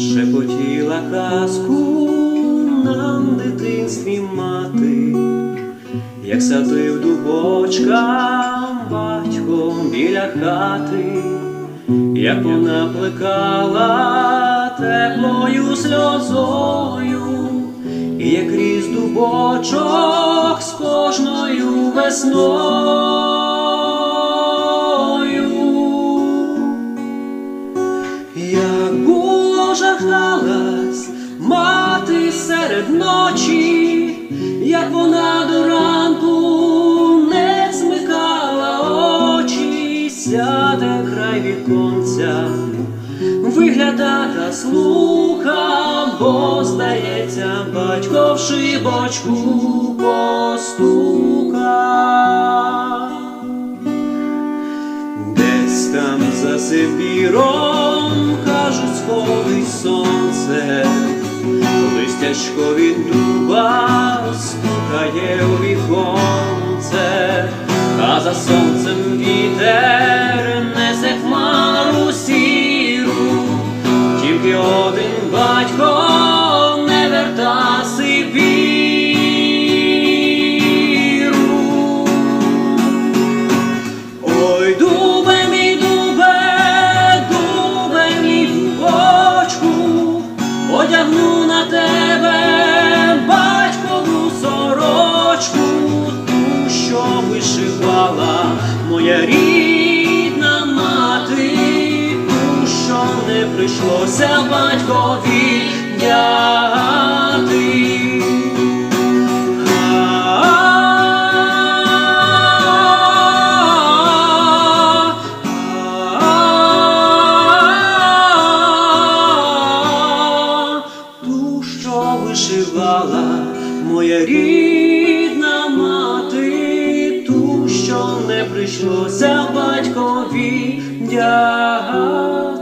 шепотіла казку нам в дитинстві мати, як садив дубочкам батьком біля хати, як вона плекала теплою сльозою, і як ріс дубочок з кожною весною. Було мати серед ночі, як вона до ранку не змикала очі, сяде край віконця, вигляда та слуха, бо здається, батько в шибочку постука. Десь там за Сибіром сонце, листячко від дуба стукає у віконце, а за сонцем вітер несе хмару сіру, тільки один батько вишивала моя рідна мати, ту, що не прийшлося батькові дяти. Вишивала моя рідна не прийшлося батькові дяти.